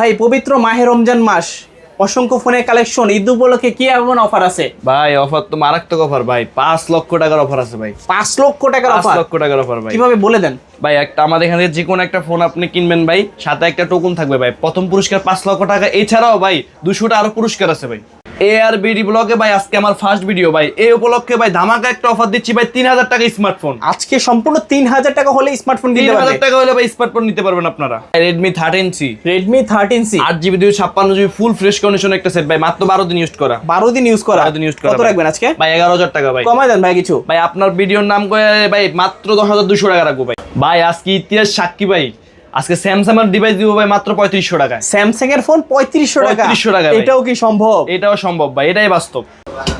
ভাই পবিত্র মাহে রমজান মাস। অসংখ্য ফোনের কালেকশন। ঈদ উপলক্ষে কি এমন অফার আছে? ভাই অফার তো মারাত্মক অফার ভাই। পাঁচ লক্ষ টাকার অফার আছে ভাই। পাঁচ লক্ষ টাকার অফার? লক্ষ টাকার অফার ভাই। কীভাবে বলে দেন? ভাই একটা আমাদের এখানে যে কোনো একটা ফোন আপনি কিনবেন ভাই। সাথে একটা টোকন থাকবে ভাই। প্রথম পুরস্কার পাঁচ লক্ষ টাকা। এছাড়াও ভাই দুশোটা আরও পুরস্কার আছে ভাই। এ আর বিডি ব্লগে ভাই আজকে আমার ফার্স্ট ভিডিও ভাই। এই উপলক্ষে ভাই ধামাকা একটা অফার দিচ্ছি ভাই তিন হাজার টাকা স্মার্টফোন আজকে সম্পূর্ণ তিন হাজার টাকা হলে স্মার্টফোন তিন হাজার টাকা হলে ভাই স্মার্টফোন নিতে পারবেন আপনারা। Redmi thirteen C Redmi thirteen C আট জিবি দুই ছাপ্পান্ন জিবি ফুল ফ্রেশ কন্ডিশন একটা সেট ভাই মাত্র বারো দিন ইউজ করা। বারো দিন ইউজ করা। বারো দিন use করা কত রাখবেন আজকে? ভাই এগারো হাজার টাকা ভাই। কমাই দেন ভাই কিছু। ভাই আপনার ভিডিওর নাম করে ভাই মাত্র দশ হাজার দুশো টাকা রাখব ভাই। ভাই আজকে ইতিহাস সাক্ষী ভাই। আজকে স্যামসাং এর ডিভাইস দিব ভাই মাত্র পঁয়ত্রিশশো টাকায়। স্যামসাং এর ফোন পঁয়ত্রিশশো টাকা। 3500 টাকা এটাও কি সম্ভব? এটাও সম্ভব ভাই এটাই বাস্তব।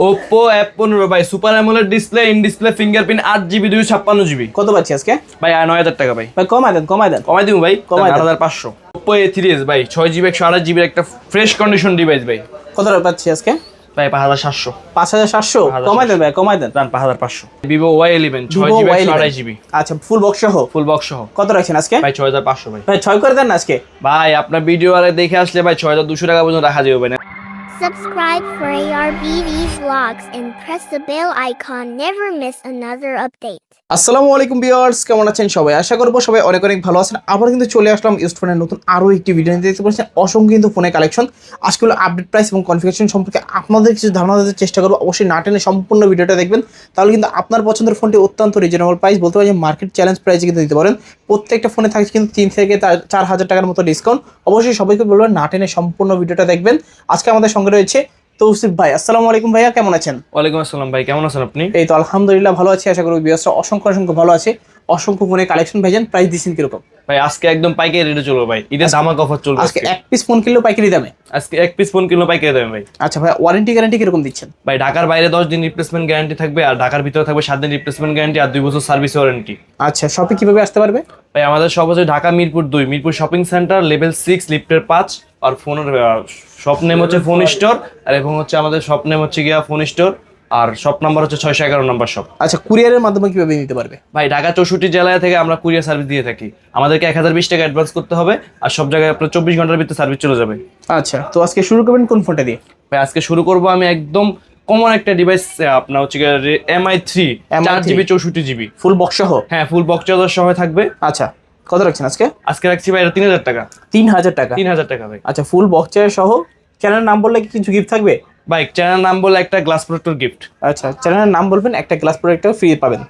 ওপো অ্যাপ পনেরো ভাই super AMOLED display in display fingerprint আট জিবি দুই ছাপ্পান্ন জিবি কত পাচ্ছি আজকে? ভাই নয় হাজার টাকা ভাই। ভাই কমাই দেন কমাই দেন। কমাই দিব ভাই কমাই আট। হাজার পাঁচশো। ওপো এ থ্রি এস ভাই ছয় জিবি একশো আঠাশ জিবির একটা ফ্রেশ কন্ডিশন ডিভাইস ভাই। কত টাকা পাচ্ছি আজকে? ভাই পাঁচ হাজার সাতশো। পাঁচ হাজার সাতশো? কমাই দেন ভাই কমাই দেন। পাঁচ হাজার পাঁচশো। ভিভো ওয়াই ইলেভেন ছয় জিবি একশো Y11 আঠাশ জিবি আচ্ছা ফুল বক্স সহ? ফুল বক্স সহ। কত রাখছেন আজকে? ভাই ছয় হাজার পাঁচশো ভাই। ভাই ছয় করে দেন আজকে। ভাই আপনার ভিডিও আরে দেখে আসলে ভাই ছয় হাজার দুশো টাকা পর্যন্ত রাখা যাবে ভাই Subscribe for ARBV vlogs and press the bell icon. Never miss another update. আসসালামু আলাইকুম ভিউয়ার্স, কেমন আছেন সবাই? আশা করব সবাই অনেক অনেক ভালো আছেন। আবার কিন্তু চলে আসলাম ইউজ ফোনের নতুন আরও একটি ভিডিও নিতে দেখতে পাচ্ছেন, অসংখ্য কিন্তু ফোনের কালেকশন আজকে হলো আপডেট প্রাইস এবং কনফিগারেশন সম্পর্কে আপনাদের কিছু ধারণা দেওয়ার চেষ্টা করব। অবশ্যই না টেনে সম্পূর্ণ ভিডিওটা দেখবেন। তাহলে কিন্তু আপনার পছন্দের ফোনটি অত্যন্ত রিজনেবল প্রাইস বলতে পারি মার্কেট চ্যালেঞ্জ প্রাইসে কিন্তু দিতে পারেন। প্রত্যেকটা ফোনে থাকছে কিন্তু তিন থেকে চার হাজার টাকার মতো ডিসকাউন্ট অবশ্যই সবাইকে বলবেন, না টেনে সম্পূর্ণ ভিডিওটা দেখবেন। আজকে আমাদের সঙ্গে রয়েছে তৌসিফ ভাই। আসসালামু আলাইকুম ভাইয়া কেমন আছেন? ওয়ালাইকুম আসসালাম ভাই কেমন আছেন আপনি? এই তো আলহামদুলিল্লাহ ভালো আছি আশা করি বিয়াসরা অসংখ্য অসংখ্য ভালো আছে। অসংখ্য ফোনে কালেকশন ভাইজান প্রাইস দিচ্ছেন কীরকম? ভাই আজকে একদম পাইকারি রেটে চলবে ভাই। ঈদের ধামাক অফার চলবে আজকে এক পিস ফোন কিনলেও পাইকারি দামে? আজকে এক পিস ফোন কিলো পাইকারি দামে ভাই। আচ্ছা ভাই ওয়ারেন্টি গ্যারান্টি কীরকম দিচ্ছেন? ভাই ঢাকার বাইরে দশ দিন রিপ্লেসমেন্ট গ্যারান্টি থাকবে আর ঢাকার ভিতরে থাকবে সাত দিন রিপ্লেসমেন্ট গ্যারান্টি আর দুই বছর সার্ভিস ওয়ারেন্টি আচ্ছা শপে কীভাবে আসতে পারবে? ভাই আমাদের সব হচ্ছে ঢাকা মিরপুর দুই Mirpur shopping centre level six লিফটের পাঁচ আর ফোনের শপ নেম হচ্ছে ফোন স্টোর আর এবং হচ্ছে আমাদের শপ নেম হচ্ছে গিয়া ফোন স্টোর আর শপ নাম্বার হচ্ছে ছয়শো এগারো নাম্বার শপ আচ্ছা কুরিয়ারের মাধ্যমে কীভাবে নিতে পারবে? ভাই ঢাকা চৌষট্টি জেলায় থেকে আমরা কুরিয়ার সার্ভিস দিয়ে থাকি। আমাদেরকে এক হাজার বিশ টাকা অ্যাডভান্স করতে হবে আর সব জায়গায় আপনার চব্বিশ ঘণ্টার ভিতরে সার্ভিস চলে যাবে। আচ্ছা তো আজকে শুরু করবেন কোন ফোনটা দিয়ে? ভাই আজকে শুরু করব আমি একদম কমন একটা ডিভাইস আপনার হচ্ছে এমআই থ্রি চার জিবি চৌষট্টি জিবি ফুল বক্স সহ? হ্যাঁ ফুল বক্স সহ থাকবে। আচ্ছা কত রাখছেন আজকে? আজকে রাখছি ভাই তিন হাজার টাকা। তিন হাজার টাকা। তিন হাজার টাকা ভাই। আচ্ছা ফুল বক্স সহ? চ্যানেলের নাম বললে কি কিছু গিফট থাকবে? ভাই চ্যানেল নাম বলে একটা গ্লাস প্রোটেক্টর গিফট আচ্ছা চ্যানেলের নাম বলবেন একটা গ্লাস প্রোডাক্টও ফ্রি পাবেন।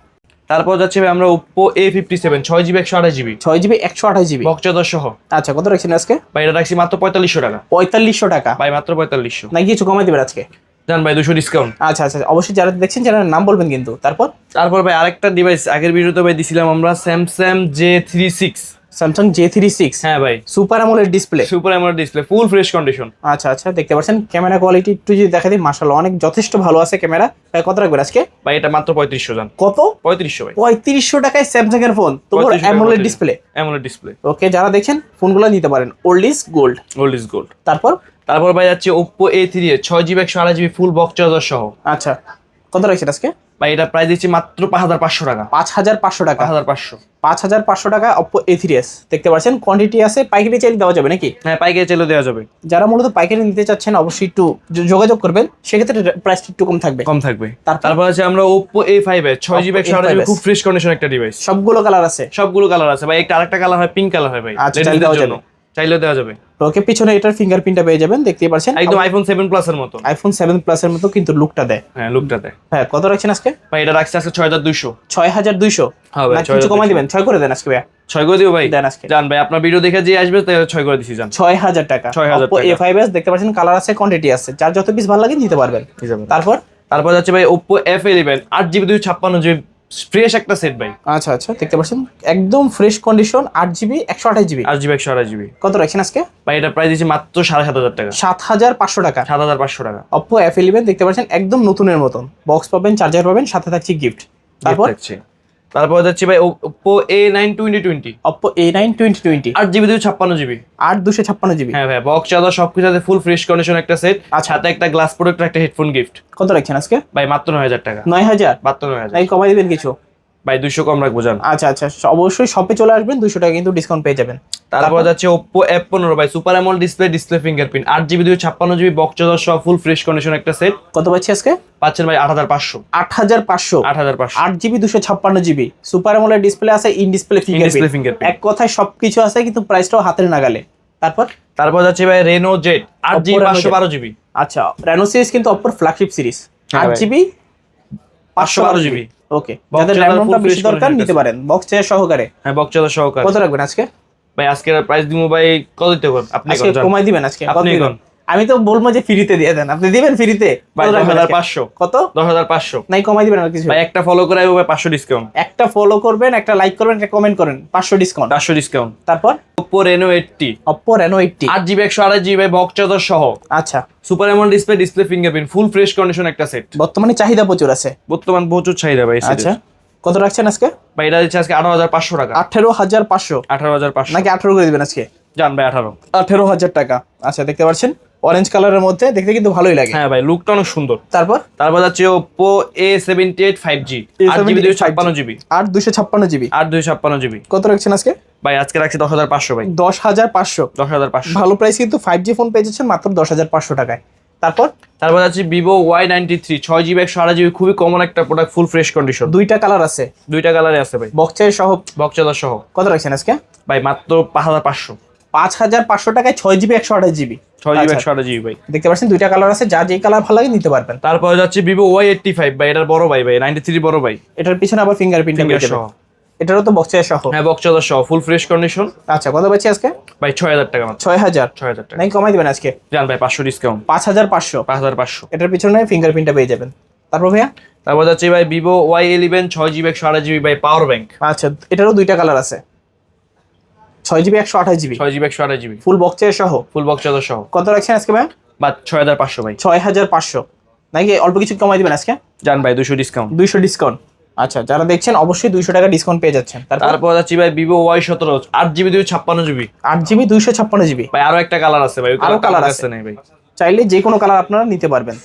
তারপর যাচ্ছে ভাই আমরা ওপো এ ফিফটি সেভেন ছয় জিবি একশো আঠাশ জিবি ছয় জিবি একশো আঠাশ জিবি বক্স চার্জার সহ। আচ্ছা কত রাখছেন আজকে? ভাই এটা রাখছি মাত্র পঁয়তাল্লিশশো টাকা। পঁয়তাল্লিশশো টাকা। ভাই মাত্র পঁয়তাল্লিশশো। নাকি কিছু কমাই দেবেন আজকে? জান ভাই দুশো ডিসকাউন্ট আচ্ছা আচ্ছা অবশ্যই যারা দেখছেন চ্যানেলের নাম বলবেন কিন্তু। তারপর? তারপর ভাই আরেকটা ডিভাইস আগের ভিডিওতে ভাই দিছিলাম আমরা Samsung J three six Samsung J three six হ্যাঁ ভাই। সুপার আমলের display super AMOLED display full fresh condition আচ্ছা আচ্ছা দেখতে পাচ্ছেন ক্যামেরা কোয়ালিটি একটু যদি দেখা দিই মার্শাল্লাহ অনেক যথেষ্ট ভালো আছে ক্যামেরা ভাই কত রাখবেন আজকে? ভাই এটা মাত্র পঁয়ত্রিশশো জান। কত? পঁয়ত্রিশশো ভাই। পঁয়ত্রিশশো টাকায় স্যামসাং এর ফোন তো AMOLED display AMOLED display okay যারা দেখছেন ফোনগুলো নিতে পারেন। Old is gold gold is gold তারপর? তারপর ভাই যাচ্ছে ওপো এ থ্রি ছয় জিবি একশো আড়াই জিবি ফুল বক্স চার্জার সহ। আচ্ছা কত রাখছেন আজকে? ভাই এটা প্রাইস দিচ্ছি মাত্র পাঁচ হাজার পাঁচশো টাকা। পাঁচ হাজার পাঁচশো টাকা। হাজার পাঁচশো। পাঁচ হাজার পাঁচশো টাকা অপো এ থ্রি এস দেখতে পাচ্ছেন? কোয়ান্টিটি আছে পাইকারি চাইলে দেওয়া যাবে নাকি? হ্যাঁ পাইকারি চাইলেও দেওয়া যাবে। যারা মূলত পাইকারি নিতে চাচ্ছেন অবশ্যই একটু যোগাযোগ করবেন। সেক্ষেত্রে প্রাইসটা একটু কম থাকবে। কম থাকবে। তারপর? আছে আমরা ওপো এ ফাইভ এ ছয় জিবি একশো A5s খুব ফ্রেশ কন্ডিশন একটা ডিভাইস সবগুলো কালার আছে। সবগুলো কালার আছে। ভাই একটা আরেকটা কালার হয় পিঙ্ক কালার হয় ভাই। আচ্ছা, চাইলে দেওয়া জন্য। চাইলে দেওয়া যাবে। ওকে পিছনে এটার ফিঙ্গারপ্রিন্টটা পেয়ে যাবেন দেখতে পাচ্ছেন। একদম আইফোন 7 প্লাস এর মতো। আইফোন 7 প্লাস এর মতো কিন্তু লুকটা দেয়। হ্যাঁ লুকটা দেয়। হ্যাঁ কত রাখছেন আজকে? ভাই এটা রাখছি আজকে 6200 6200 হ্যাঁ ভাই কিছু কমাই দিবেন? 6 করে দেন আজকে ভাই 6 করে দিও ভাই? দেন আজকে। জান ভাই আপনার ভিডিও দেখে যে আসবে তাই 6 করে দিছি জান। 6000 টাকা। 6000 টাকা। A5s দেখতে পাচ্ছেন কালার আছে কোয়ান্টিটি আছে। যার যত পিস ভালো লাগে নিতে পারবেন। তারপর? তারপর যাচ্ছে ভাই Oppo F11 ছাপ্পান্ন জিবি ফ্রেশ একটা সেট ভাই। আচ্ছা আচ্ছা দেখতে পাচ্ছেন একদম ফ্রেশ কন্ডিশন আট জিবি একশো আঠাশ জিবি আট জিবি একশো আঠাশ জিবি কত রাখছেন আজকে? ভাই এটা প্রাইস দিচ্ছি মাত্র সাড়ে সাত হাজার টাকা। সাত হাজার পাঁচশো টাকা। সাত হাজার পাঁচশো টাকা। অপো এফ ইলেভেন দেখতে পাচ্ছেন একদম নতুনের মতন। বক্স পাবেন চার্জার পাবেন সাথে থাকছে গিফট তারপর তারপর যাচ্ছি ভাই Oppo A nine twenty twenty Oppo A nine twenty twenty আট জিবি দুশো ছাপ্পান্ন জিবি আট দুশো ছাপ্পান্ন জিবি হ্যাঁ ভাই বক্স চাদর সবকিছু আছে ফুল ফ্রেশ কন্ডিশন একটা সেট আচ্ছা। সাথে একটা গ্লাস প্রোডাক্ট একটা হেডফোন গিফট কত রাখছেন আজকে? ভাই মাত্র নয় হাজার টাকা। নয় হাজার? মাত্র নয় হাজার। কমাই দিবেন কিছু। ভাই 200 কম রাখব জান। আচ্ছা আচ্ছা অবশ্যই শপে চলে আসবেন 200 টাকা কিন্তু ডিসকাউন্ট পেয়ে যাবেন। তারপর যাচ্ছে Oppo পনেরো ভাই super AMOLED display display fingerprint ছাপ্পান্ন জিবি বক্স দশ সব ফুল ফ্রেশ কন্ডিশন একটা সেট কত পাচ্ছি আজকে? পাচ্ছেন ভাই 8500 8500 8500 8GB 256GB super AMOLED display আছে ইন ডিসপ্লে ফিঙ্গারপ্রিন্ট এক কথায় সবকিছু আছে কিন্তু প্রাইসটাও হাতের নাগালে। তারপর? তারপর যাচ্ছে ভাই রেনো জেড আর জিবি পাঁচশো বারো জিবি আচ্ছা রেনো সিরিজ কিন্তু Oppo flagship series 8GB 512GB okay যাদের র্যামটা বেশি দরকার নিতে পারেন। বক্স চেয়ার সহকারে। হ্যাঁ বক্স সহকারে। কত রাখবেন আজকে? ভাই আজকে প্রাইস দিমু ভাই কত দিতে পারবেন আপনি আজকে কমাই দিবেন আজকে। আপনি? আমি তো বলব যে ফ্রিতে দিয়ে দেন। আপনি দিবেন ফ্রিতে? পাঁচশো। কত? দশ হাজার পাঁচশো। নাই কমাই দিবেন আর কিছু। একটা ফলো করে পাঁচশো ডিসকাউন্ট একটা ফলো করবেন একটা লাইক করবেন একটা কমেন্ট করেন। পাঁচশো ডিসকাউন্ট পাঁচশো ডিসকাউন্ট তারপর? Oppo Reno eighty Oppo Reno eighty আট জিবি একশো আড়াই জিবি বক্স চার্জার সহ। আচ্ছা। সুপার এমন display display fingerprint full fresh condition একটা সেট বর্তমানে চাহিদা প্রচুর আছে। বর্তমান প্রচুর চাহিদা ভাই আচ্ছা। কত রাখছেন আজকে? ভাই এটা দিচ্ছে আজকে আঠারো হাজার পাঁচশো টাকা। আঠারো হাজার পাঁচশো। আঠারো হাজার পাঁচশো। নাকি আঠেরো করে দিবেন আজকে? জান ভাই আঠারো। আঠেরো হাজার টাকা। আচ্ছা দেখতে পাচ্ছেন? অরেঞ্জ কালারের মধ্যে দেখতে কিন্তু ভালোই লাগে। হ্যাঁ ভাই লুকটা অনেক সুন্দর। তারপর? তারপর যাচ্ছে Oppo A seventy eight five G আট জিবি দুশো ছাপ্পান্ন জিবি। আট দুশো ছাপ্পান্ন জিবি। কত রাখছেন আজকে? ভাই আজকে রাখছি দশ হাজার পাঁচশো ভাই। দশ হাজার পাঁচশো। দশ হাজার পাঁচশো। ভালো প্রাইস কিন্তু ফাইভ জি ফোন পেয়ে যাচ্ছেন মাত্র দশ হাজার পাঁচশো টাকায়। তারপর? তারপর যাচ্ছে ভিভো ওয়াই নাইনটি থ্রি ছয় জিবি একশো আড়াই জিবি খুবই কমন একটা প্রোডাক্ট ফুল ফ্রেশ কন্ডিশন দুইটা কালার আছে। দুইটা কালারে আছে ভাই। বক্সের সহ? বক্স চার্জার সহ। কত রাখছেন আজকে? ভাই মাত্র পাঁচ হাজার পাঁচশো। পাঁচ হাজার পাঁচশো টাকায় ছয় জিবি। একশো আড়াই জিবি। ভাই। দেখতে পাচ্ছেন দুইটা কালার আছে যা যেই কালার ভালো লাগে নিতে পারবেন। তারপর যাচ্ছে ভিভো ওয়াই এইটটি ফাইভ ভাই এটার বড় ভাই ভাই নাইনটি থ্রি বড় ভাই। এটার পিছনে আবার ফিঙ্গারপ্রিন্ট। এটারও তো বক্সের সহ। হ্যাঁ বক্স সহ ফুল ফ্রেশ কন্ডিশন আচ্ছা কত পাচ্ছি আজকে? ভাই ছয় হাজার টাকা ছয় হাজার। ছয় হাজার টাকা। কমাই দিবেন আজকে? জান ভাই পাঁচশো ডিসকাউন্ট পাঁচ হাজার পাঁচশো। পাঁচ হাজার পাঁচশো। এটার পিছনে ফিঙ্গারপ্রিন্টটা পেয়ে যাবেন। তারপর ভাইয়া? তারপর যাচ্ছে ভাই ভিভো ওয়াই ইলেভেন ছয় জিবি একশো আড়াই জিবি ভাই পাওয়ার ব্যাংক আচ্ছা এটারও দুইটা কালার আছে। ছয় জিবি একশো আঠাশ জিবি ছয় জিবি একশো আড়াই জিবি ফুল বক্সের সহ? ফুল বক্স চার্জার সহ। কত রাখছেন আজকে ভাই? বা ছয় হাজার পাঁচশো ভাই। ছয় হাজার পাঁচশো। নাকি অল্প কিছু কমাই দিবেন আজকে? জান ভাই দুশো ডিসকাউন্ট দুইশো ডিসকাউন্ট আচ্ছা যারা দেখছেন অবশ্যই দুইশো টাকা ডিসকাউন্ট পেয়ে যাচ্ছেন। তারপর? যাচ্ছি ভাই ভিভো ওয়াই সতেরো আট জিবি দুই ছাপ্পান্ন জিবি আট জিবি দুইশো ছাপ্পান্ন জিবি ভাই আরও একটা কালার আছে ভাই আরও colour আছে। নেই ভাই। চাইলে যে কোনো কালার আপনারা নিতে পারবেন।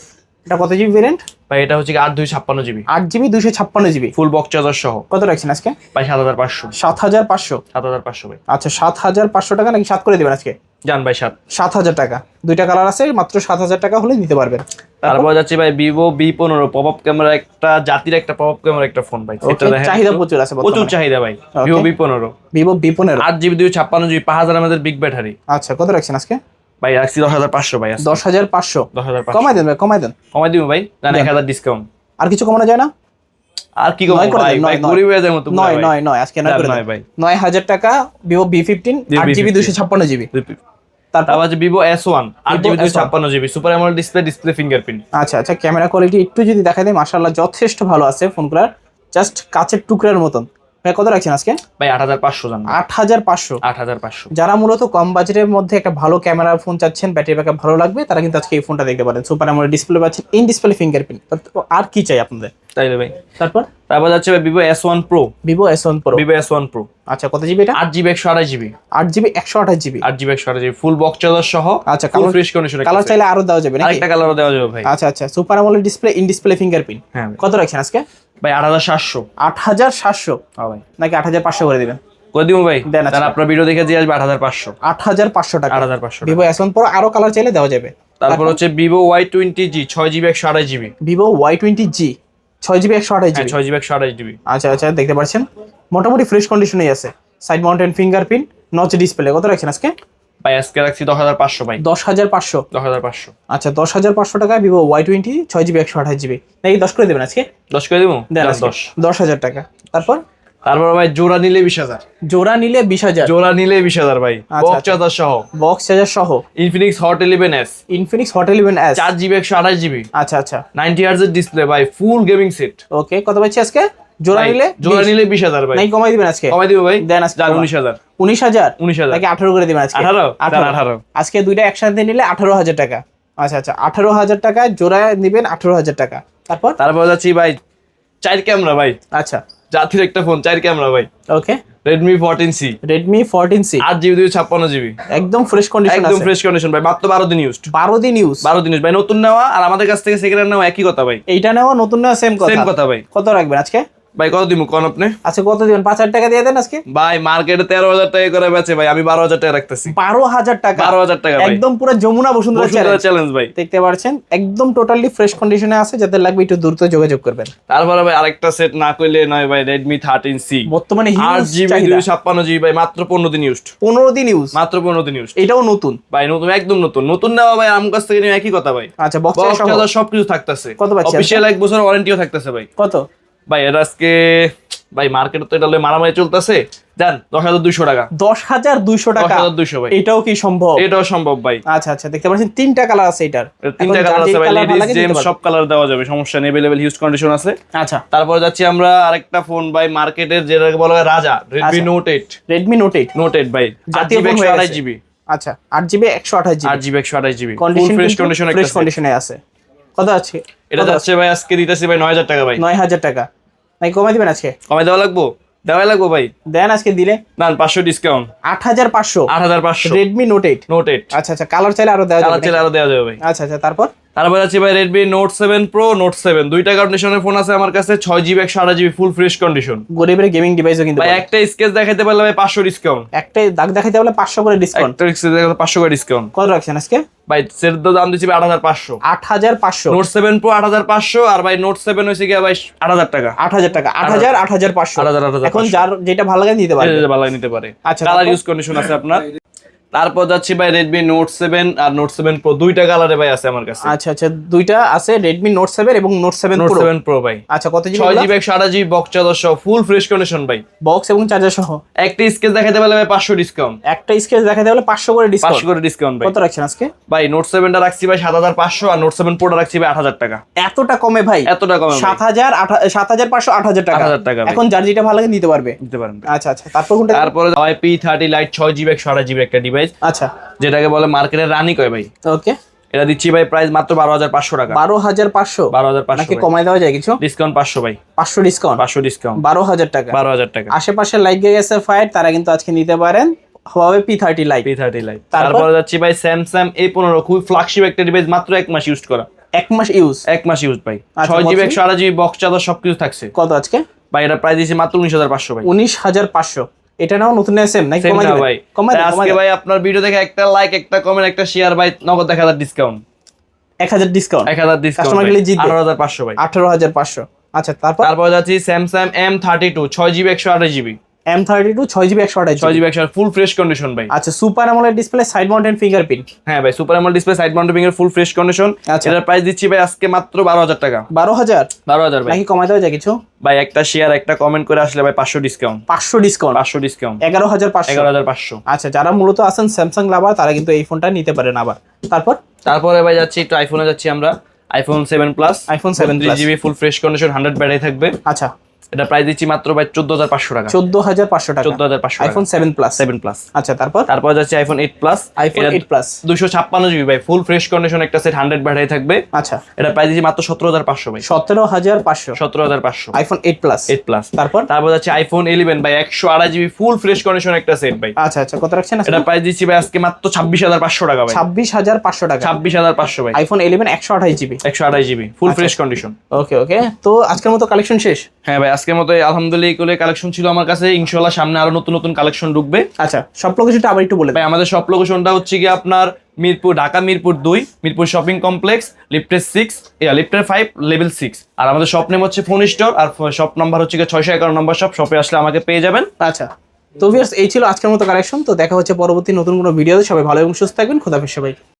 এটা কত জিবি ভেরিয়েন্ট ভাই এটা হচ্ছে আট দুই ছাপ্পান্ন জিবি। আট জিবি দুইশো ছাপ্পান্ন জিবি। ফুল বক্স চার্জার সহ। কত রাখছেন আজকে? ভাই সাত হাজার পাঁচশো। সাত হাজার পাঁচশো? সাত হাজার পাঁচশো ভাই। আচ্ছা সাত হাজার পাঁচশো টাকা নাকি সাত করে দেবেন আজকে? জান ভাই সাত। সাত হাজার টাকা। দুইটা কালার আছে মাত্র সাত হাজার টাকা হলে নিতে পারবেন। তারপর যাচ্ছে ভাই ভিভো বি পনেরো পপ আপ ক্যামেরা একটা জাতির একটা পপ আপ ক্যামেরা একটা ফোন ভাই। চাহিদা প্রচুর আছে প্রচুর চাহিদা ভাই ভিভো বি পনেরো। ভিভো বি পনেরো। আট জিবি দুই ছাপ্পান্ন জিবি পাঁচ হাজার আমাদের বিগ ব্যাটারি আচ্ছা কত রাখছেন আজকে? ভাই রাখছি দশ হাজার পাঁচশো ভাই দশ হাজার পাঁচশো? দশ হাজার কমাই দেন ভাই কমাই দেন। কমাই দিব ভাই জান এক হাজার ডিসকাউন্ট আর কিছু কমানো যায় না? আর কি নয় করে দেন। গরিব হয়ে যায় মতো নয় নয় নয় আজকে নয় করে দেন। ভাই। নয় হাজার টাকা ভিভো বি ফিফটিন আট জিবি B15 দুইশো ছাপ্পান্ন জিবি তারপর? আছে ভিভো এস ওয়ান আট Vivo জিবি S1 ছাপ্পান্ন GB super AMOLED display display fingerprint আচ্ছা আচ্ছা ক্যামেরা কোয়ালিটি একটু যদি দেখা দেয় মাশাআল্লাহ যথেষ্ট ভালো আছে ফোন ফোনগুলার জাস্ট কাচের টুকরার মতন। ভাই কত রাখছেন আজকে? ভাই আট হাজার পাঁচশো জন আট হাজার পাঁচশো। আট হাজার পাঁচশো। যারা মূলত কম বাজেটের মধ্যে একটা ভালো ক্যামেরা ফোন চাচ্ছেন ব্যাটারি ব্যাকআপ ভালো লাগবে তারা কিন্তু আজকে এই ফোনটা দেখতে পারেন। সুপার অ্যামোলেড ডিসপ্লে পাচ্ছেন ইন ডিসপ্লে ফিঙ্গারপ্রিন্ট আর কি চাই আপনাদের? তাইলে ভাই। তারপর? তারপর যাচ্ছে ভাই Vivo S one pro Vivo S one pro Vivo S one pro আচ্ছা কত জিবি এটা? আট জিবি একশো আড়াই জিবি আট জিবি একশো আঠাশ জিবি আট জিবি একশো আড়াই জিবি ফুল বক্স চার্জার সহ আচ্ছা, colour- ফ্রেশ কন্ডিশন কালার চাইলে আরও দেওয়া যাবে নাকি? আরেকটা কালারও দেওয়া যাবে ভাই। আচ্ছা আচ্ছা super AMOLED display in display fingerprint হ্যাঁ কত রাখছেন আজকে? ভাই আট হাজার সাতশো। আট হাজার সাতশো? হ্যাঁ ভাই। নাকি আট হাজার পাঁচশো করে দিবেন? করে দিব ভাই। দেন আজকে। তাহলে আপনার ভিডিও দেখে দিয়ে আসবে আট হাজার পাঁচশো। আট হাজার পাঁচশো টাকা। আট হাজার পাঁচশো ভিভো এস ওয়ান প্রো আরও কালার চাইলে দেওয়া যাবে। তারপর হচ্ছে ভিভো ওয়াই টোয়েন্টি জি ছয় জিবি একশো আড়াই GB Vivo Y twenty G ছয় জিবি একশো আঠাশ হ্যাঁ জিবি? ছয় জিবি একশো আঠাশ জিবি। আচ্ছা আচ্ছা দেখতে পাচ্ছেন। মোটামুটি ফ্রেশ কন্ডিশনেই আছে। Side mountain fingerprint notch display কত রাখছেন আজকে? ভাই আজকে রাখছি দশ হাজার পাঁচশো ভাই। দশ হাজার পাঁচশো? দশ হাজার পাঁচশো। আচ্ছা দশ হাজার পাঁচশো টাকায় ভিভো ওয়াই টোয়েন্টি ছয় জিবি একশো আঠাশ জিবি। নাকি দশ করে দেবেন আজকে? দশ করে দেবো? দেন দশ। দশ হাজার টাকা। তারপর? তারপর ভাই জোড়া নিলে বিশ হাজার। জোড়া নিলে বিশ হাজার। জোড়া নিলে বিশ হাজার ভাই। আচ্ছা, বক্স আচ্ছা। চার্জার সহ। বক্স চার্জার সহ। Infinix hot eleven S Infinix hot eleven S চার জিবি একশো আঠাশ জিবি আচ্ছা আচ্ছা। নাইনটি হার্জের ডিসপ্লে ভাই ফুল গেমিং সেট ওকে কত পাচ্ছি আজকে? জোড়া নিলে জোড়া নিলে বিশ হাজার ভাই। কমাই দিবেন আজকে? কমাই দিব ভাই। দেন আজকে উনিশ হাজার। উনিশ হাজার? উনিশ হাজার। নাকি আঠারো করে দিবেন আজকে। আঠারো? আঠারো। আজকে দুইটা একসাথে নিলে আঠারো হাজার টাকা। আচ্ছা আচ্ছা। আঠারো হাজার টাকা জোড়া নিবেন আঠারো হাজার টাকা। তারপর? তারপর যাচ্ছি ভাই চার ক্যামেরা ভাই। আচ্ছা। জাতির একটা ফোন চার ক্যামেরা ভাই। Okay Redmi fourteen C Redmi fourteen C আট জিবি দুই ছাপ্পান্ন জিবি একদম ফ্রেশ কন্ডিশন একদম ফ্রেশ কন্ডিশন ভাই মাত্র বারো দিন ইউজ বারো দিন ইউজ বারো দিন ইউজ ভাই নতুন নেওয়া আর আমাদের কাছ থেকে সেকেন্ড নেওয়া একই কথা ভাই। এইটা নেওয়া নতুন নেওয়া সেম কথা। সেম কথা ভাই। কত রাখবেন আজকে? ভাই কত দিব কোন আপনি? আচ্ছা কত দিবেন? পাঁচ হাজার টাকা দিয়ে দেন আজকে? ভাই মার্কেটে তেরো হাজার টাকা করে বেচে ভাই আমি বারো হাজার টাকা রাখতেছি। বারো হাজার টাকা? বারো হাজার টাকা একদম পুরো যমুনা বসুন্ধরা চ্যালেঞ্জ ভাই। দেখতে পাচ্ছেন একদম টোটালি ফ্রেশ কন্ডিশনে আছে যাদের লাগবে একটু দ্রুত যোগাযোগ করবেন। তারপরে ভাই আরেকটা সেট না করলে নয় ভাই রেডমি থার্টিন সি বর্তমানে আট জিবি দুই ছাপ্পান্ন জিবি ভাই মাত্র পনেরো দিন ইউজ পনেরো দিন ইউজ মাত্র পনেরো দিন ইউজ এটাও নতুন। ভাই নতুন একদম নতুন। নতুন নেওয়া ভাই আমার কাছ থেকে একই কথা ভাই। আচ্ছা বক্স সবকিছু থাকতেছে। কত অফিসিয়াল এক বছর ওয়ারেন্টিও থাকতেছে ভাই। কত? ভাই এটা আজকে ভাই মার্কেটে তো এটা লয়ে মারামারি চলতেছে জান দশ হাজার দুইশো টাকা দশ হাজার দুইশো দশ টাকা হাজার দুইশো ভাই এটাও কি সম্ভব এটাও সম্ভব ভাই আচ্ছা আচ্ছা দেখতে পাচ্ছেন তিনটা কালার আছে এটার এর তিনটা এখন কালার যার আছে যে ভাই colour ভালো লেডিস লাগে জেমস নিতে পারবে। সব কালার দেওয়া যাবে সমস্যা নেই अवेलेबल হিউজ কন্ডিশন আছে আচ্ছা তারপর যাচ্ছি আমরা আরেকটা ফোন ভাই মার্কেটের যেটাকে বলা হয় রাজা রেডমি আচ্ছা। Note eight Redmi note eight note eight ভাই জাতীয় জাতীয় phone হয়ে আড়াই গেছে। জিবি আচ্ছা আট জিবি একশো আঠাশ আট জিবি জিবি একশো আঠাশ GB condition fresh condition fresh কন্ডিশনে আছে কত আছে? এটা যাচ্ছে ভাই আজকে দিতেছি ভাই নয় হাজার টাকা ভাই। নয় হাজার টাকা। ভাই কমাই দিবেন আজকে? কমাই দেওয়া লাগবো? দেওয়াই লাগবো ভাই। দেন আজকে দিলে। না পাঁচশো ডিসকাউন্ট আট হাজার পাঁচশো। আট হাজার পাঁচশো। Redmi note eight note eight আচ্ছা আচ্ছা কালার চাইলে আরও দেওয়া যাবে যাবে চাইলে আরও দেওয়া যাবে ভাই। আচ্ছা আচ্ছা তারপর? তারপর আছে ভাই Redmi note seven pro note seven দুইটা কন্ডিশনের ফোন আছে আমার কাছে ছয় জিবি একশো আঠাশ জিবি ফুল ফ্রেশ কন্ডিশন গরিবের গেমিং ডিভাইসও কিন্তু ভাই একটা স্কেচ দেখাতে পারলে ভাই পাঁচশো ডিসকাউন্ট একটাই দাগ দেখাইতে পারলে পাঁচশো করে ডিসকাউন্ট একটা স্কেচ দেখাতে পাঁচশো করে ডিসকাউন্ট কত রাখছেন আজকে? ভাই সেট তো দাম দিচ্ছি আট হাজার পাঁচশো। আট হাজার পাঁচশো। নোট সেভেন প্রো আট হাজার পাঁচশো আর ভাই নোট সেভেন হয়েছে গিয়ে ভাই আট হাজার টাকা। আট হাজার টাকা। আট হাজার আট হাজার পাঁচশো। 8,000, 8,000, এখন যার যেটা ভালো লাগে নিতে পারবে। ভালো নিতে পারে। আচ্ছা, কালার ইউজ কন্ডিশন আছে আপনার? তারপর যাচ্ছি ভাই রেডমি নোট সেভেন আর নোট সেভেন প্রো দুইটা কালারে ভাই আছে আমার কাছে। আচ্ছা আচ্ছা দুইটা আছে রেডমি নোট সেভেন এবং note seven note seven pro ভাই। আচ্ছা কত জিবি ছয় জিবি একশো আঠাশ জিবি বক্স চার্জার সহ ফুল ফ্রেশ কন্ডিশন ভাই। বক্স এবং চার্জার সহ? একটা স্কেচ দেখাতে পারলে ভাই পাঁচশো ডিসকাউন্ট একটা স্কেচ দেখাতে হলে পাঁচশো করে ডিসকাউন্ট পাঁচশো করে ডিসকাউন্ট ভাই। কত রাখছেন আজকে? ভাই নোট সেভেনটা রাখছি ভাই সাত হাজার পাঁচশো আর নোট সেভেন প্রোটা রাখছি ভাই আট হাজার টাকা। এতটা কমে ভাই? এতটা কমে। সাত হাজার সাত হাজার পাঁচশো আট হাজার টাকা। 8,000 টাকা। এখন যার যেটা ভালো লাগে নিতে পারবে। পারেন ভাই। আচ্ছা আচ্ছা তারপর কোনটা? তারপরে হয় পি থার্টি লাইট ছয় জিবি একশো আঠাশ জিবি একটা ডিভাইস আচ্ছা। যেটাকে বলে মার্কেটের রানি কয় ভাই? ওকে। এটা দিচ্ছি ভাই প্রাইস মাত্র বারো হাজার পাঁচশো টাকা। বারো হাজার পাঁচশো? বারো হাজার পাঁচশো নাকি কমাই দেওয়া যায় কিছু? ডিসকাউন্ট পাঁচশো ভাই। পাঁচশো ডিসকাউন্ট পাঁচশো ডিসকাউন্ট বারো হাজার টাকা। বারো হাজার টাকা। আশেপাশে লাইক গেছে ফায়ার তারা কিন্তু আজকে নিতে পারেন thirty like P thirty light তারপরে? যাচ্ছি ভাই খুবই ফ্ল্যাগশিপ একটা ডিভাইস মাত্র এক মাস ইউজ করা। এক মাস ইউজ এক মাস ইউজ ভাই। আচ্ছা, বক্স চার্জার সবকিছু থাকছে। কত আজকে? ভাই এটা প্রাইস দিয়েছি মাত্র উনিশ হাজার পাঁচশো ভাই। উনিশ হাজার পাঁচশো। এটা নাও নতুন এসএম নাকি কমাই দিবেন ভাই। কমাই দিবেন আজকে ভাই আপনার ভিডিও দেখে একটা লাইক একটা কমেন্ট একটা শেয়ার ভাই নগদ 1000 ডিসকাউন্ট 1000 ডিসকাউন্ট 1000 ডিসকাউন্ট কাস্টমার গেলে জিতবে 18500 ভাই। 18500 আচ্ছা তারপর? তারপর যাচ্ছি Samsung M32 6GB 128GB M thirty two ছয় জিবি একশো আঠাশ ছয় জিবি একশো ফুল ফ্রেশ কন্ডিশন ভাই। আচ্ছা super AMOLED display side mountain fingerprint হ্যাঁ ভাই সুপার আমল ডিসপ্লে সাইড মাউন্টিং এর ফুল ফ্রেশ কন্ডিশন আচ্ছা। এটার প্রাইস দিচ্ছি ভাই আজকে মাত্র বারো হাজার টাকা। বারো হাজার? বারো হাজার ভাই। নাকি কমাই দেওয়া কিছু? ভাই একটা শেয়ার একটা কমেন্ট করে আসলে ভাই পাঁচশো ডিসকাউন্ট পাঁচশো ডিসকাউন্ট পাঁচশো ডিসকাউন্ট এগারো হাজার পাঁচশো। এগারো হাজার পাঁচশো। আচ্ছা যারা মূলত আছেন স্যামসাং লাভার তারা কিন্তু এই ফোনটা নিতে পারেন আবার। তারপর? তারপরে ভাই যাচ্ছি একটু আইফোনে যাচ্ছি আমরা। IPhone seven plus 7 Plus। GB full fresh condition hundred battery থাকবে। আচ্ছা। এটা প্রাইস দিচ্ছি মাত্র ভাই চোদ্দ হাজার পাঁচশো টাকা। চোদ্দ হাজার পাঁচশো টাকা। চোদ্দ হাজার পাঁচশো iPhone seven plus seven plus আচ্ছা তারপর? তারপর যাচ্ছে iPhone eight plus iPhone eight plus দুশো ছাপ্পান্ন জিবি ভাই ফুল ফ্রেশ কন্ডিশন একটা সেট হান্ড্রেড ব্যাটারি থাকবে। আচ্ছা। এটা প্রাইস দিচ্ছি মাত্র সতেরো হাজার পাঁচশো ভাই। সতেরো হাজার পাঁচশো। সতেরো হাজার পাঁচশো। IPhone eight plus eight plus তারপর? তারপর যাচ্ছে আইফোন ইলেভেন ভাই একশো আড়াই জিবি ফুল ফ্রেশ কন্ডিশন একটা সেট ভাই। আচ্ছা আচ্ছা কত রাখছেন এটা প্রাইস দিচ্ছি ভাই আজকে মাত্র ছাব্বিশ হাজার পাঁচশো টাকা ভাই। ছাব্বিশ হাজার পাঁচশো টাকা। ছাব্বিশ হাজার পাঁচশো ভাই। আইফোন ইলেভেন একশো আঠাশ জিবি একশো আড়াই GB full. Fresh condition okay okay তো আজকের মতো কালেকশন শেষ? হ্যাঁ ভাই আজকের মতো আলহামদুলিল্লাহ কালেকশন ছিল আমার কাছে। ইনশাল্লাহ সামনে আরও নতুন নতুন কালেকশন ঢুকবে। আচ্ছা সব লোকেশনটা আবার একটু বলে ভাই আমাদের সব লোকেশনটা হচ্ছে কি আপনার মিরপুর ঢাকা মিরপুর দুই মিরপুর শপিং কমপ্লেক্স লিফটের সিক্স লিফটের ফাইভ লেভেল সিক্স আর আমাদের শপ নেম হচ্ছে ফোন স্টোর আর শপ নাম্বার হচ্ছে কি ছয়শো এগারো নম্বর শপ শপে আসলে আমাকে পেয়ে যাবেন। আচ্ছা তো ভিউয়ার্স এই ছিল আজকের মতো কালেকশন তো দেখা হচ্ছে পরবর্তী নতুন কোনো ভিডিওতে সবাই ভালো এবং সুস্থ থাকবেন। খোদাফিজ সবাই